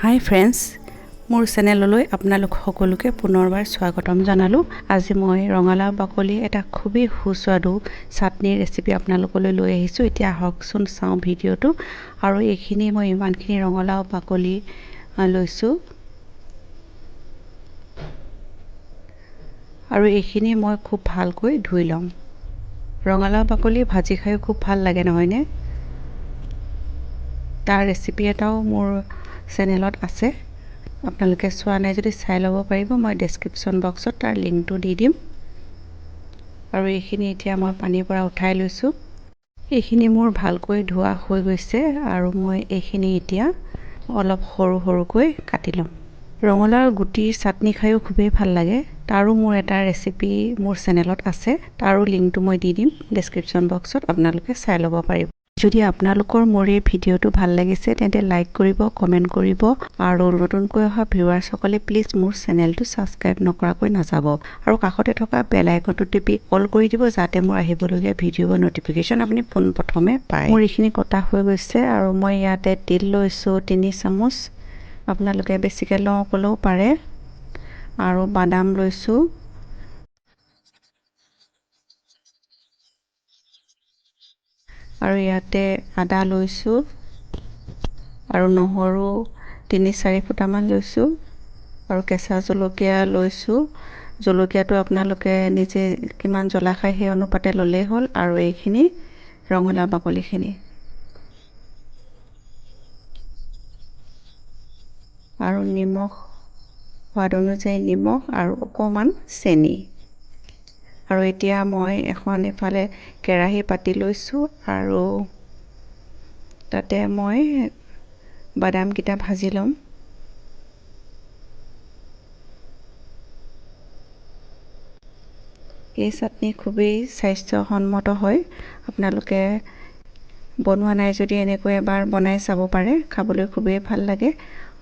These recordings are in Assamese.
হাই ফ্ৰেণ্ডছ মোৰ চেনেললৈ আপোনালোক সকলোকে পুনৰবাৰ স্বাগতম জনালোঁ। আজি মই ৰঙালাও বাকলি এটা খুবেই সুস্বাদু চাটনিৰ ৰেচিপি আপোনালোকলৈ লৈ আহিছোঁ। এতিয়া আহকচোন চাওঁ ভিডিঅ'টো। আৰু এইখিনি মই ইমানখিনি ৰঙালাও বাকলি লৈছোঁ। আৰু এইখিনি মই খুব ভালকৈ ধুই ল'ম। ৰঙালাও বাকলি ভাজি খায়ো খুব ভাল লাগে নহয়নে? তাৰ ৰেচিপি এটাও মোৰ চেনেলত আছে। আপোনালোকে চোৱা নাই যদি চাই ল'ব পাৰিব মই ডেছক্ৰিপশ্যন বক্সত তাৰ লিংকটো দি দিম। আৰু এইখিনি এতিয়া মই পানীৰ পৰা উঠাই লৈছোঁ। এইখিনি মোৰ ভালকৈ ধোৱা হৈ গৈছে আৰু মই এইখিনি এতিয়া অলপ সৰু সৰুকৈ কাটি ল'ম। ৰঙালাওৰ গুটিৰ চাটনি খায়ো খুবেই ভাল লাগে। তাৰো মোৰ এটা ৰেচিপি মোৰ চেনেলত আছে। তাৰো লিংকটো মই দি দিম। ডেছক্ৰিপশ্যন বক্সত আপোনালোকে চাই ল'ব পাৰিব। যদি আপোনালোকৰ মোৰ এই ভিডিঅ'টো ভাল লাগিছে তেন্তে লাইক কৰিব কমেণ্ট কৰিব আৰু নতুনকৈ অহা ভিউৱাৰ্ছসকলে প্লিজ মোৰ চেনেলটো ছাবস্ক্ৰাইব নকৰাকৈ নাযাব আৰু কাষতে থকা বেল আইকনটো টিপি অল কৰি দিব যাতে মোৰ আহিবলগীয়া ভিডিঅ'ৰ ন'টিফিকেশ্যন আপুনি পোনপ্ৰথমে পায়। মোৰ এইখিনি কটা হৈ গৈছে আৰু মই ইয়াতে তিল লৈছোঁ তিনি চামুচ। আপোনালোকে বেছিকৈ লওঁ ক'লেও পাৰে। আৰু বাদাম লৈছোঁ। আৰু ইয়াতে আদা লৈছোঁ আৰু নহৰু তিনি চাৰি ফুটামান লৈছোঁ আৰু কেঁচা জলকীয়া লৈছোঁ। জলকীয়াটো আপোনালোকে নিজে কিমান জ্বলা খায় সেই অনুপাতে ল'লেই হ'ল আৰু এইখিনি ৰঙালাও বাকলিখিনি। আৰু নিমখ সোৱাদ অনুযায়ী নিমখ আৰু অকণমান চেনি। আৰু এতিয়া মই এখন এফালে কেৰাহী পাতি লৈছোঁ আৰু তাতে মই বাদামকেইটা ভাজি ল'ম। এই চাটনি খুবেই স্বাস্থ্যসন্মত হয়। আপোনালোকে বনোৱা নাই যদি এনেকৈ এবাৰ বনাই চাব পাৰে খাবলৈ খুবেই ভাল লাগে।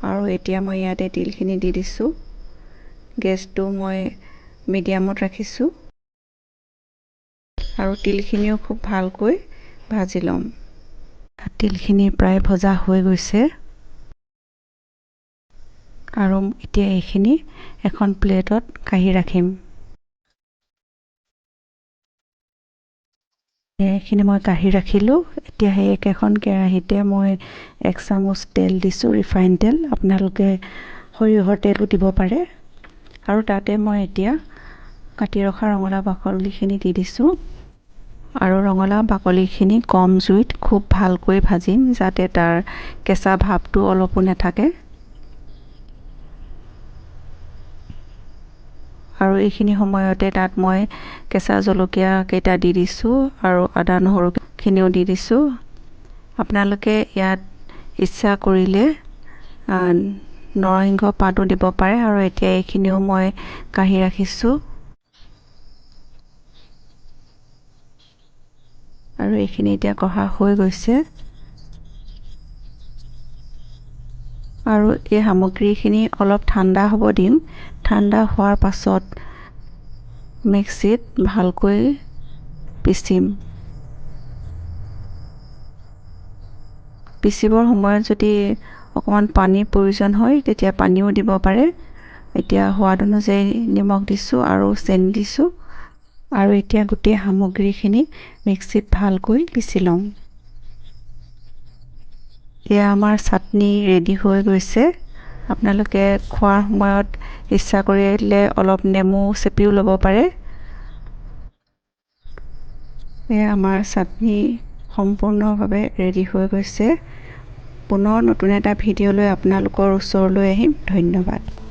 আৰু এতিয়া মই ইয়াতে তিলখিনি দি দিছোঁ। গেছটো মই মিডিয়ামত ৰাখিছোঁ। আৰু তিলখিনিও খুব ভালকৈ ভাজি ল'ম। তিলখিনি প্ৰায় ভজা হৈ গৈছে। আৰু এতিয়া এইখিনি এখন প্লেটত কাঢ়ি ৰাখিম। এইখিনি মই কাঢ়ি ৰাখিলোঁ। এতিয়া সেই একেখন কেৰাহীতে মই এক চামুচ তেল দিছোঁ ৰিফাইন তেল। আপোনালোকে সৰিয়হৰ তেলো দিব পাৰে। আৰু তাতে মই এতিয়া কাটি ৰখা ৰঙালাও বাকলিখিনি দি দিছোঁ। আৰু ৰঙালাও বাকলিখিনি কম জুইত খুব ভালকৈ ভাজিম যাতে তাৰ কেঁচা ভাৱটো অলপো নাথাকে। আৰু এইখিনি সময়তে তাত মই কেঁচা জলকীয়া কেইটা দি দিছোঁ আৰু আদা নহৰুখিনিও দি দিছোঁ। আপোনালোকে ইয়াত ইচ্ছা কৰিলে নৰসিংহ পাতো দিব পাৰে আৰু এতিয়া এইখিনিও মই কাঢ়ি ৰাখিছোঁ। আৰু এইখিনি এতিয়া কঢ়া হৈ গৈছে। আৰু এই সামগ্ৰীখিনি অলপ ঠাণ্ডা হ'ব দিম। ঠাণ্ডা হোৱাৰ পাছত মিক্সিত ভালকৈ পিচিম। পিচিবৰ সময়ত যদি অকণমান পানীৰ প্ৰয়োজন হয় তেতিয়া পানীও দিব পাৰে। এতিয়া সোৱাদ অনুযায়ী নিমখ দিছোঁ আৰু চেনি দিছোঁ। আৰু এতিয়া গোটেই সামগ্ৰীখিনি মিক্সিত ভালকৈ পিচি ল'ম এয়া আমাৰ চাটনি ৰেডি হৈ গৈছে। আপোনালোকে খোৱাৰ সময়ত ইচ্ছা কৰিলে অলপ নেমু চেপিও ল'ব পাৰে। এয়া আমাৰ চাটনি সম্পূৰ্ণভাৱে ৰেডি হৈ গৈছে। পুনৰ নতুন এটা ভিডিঅ' লৈ আপোনালোকৰ ওচৰলৈ আহিম। ধন্যবাদ।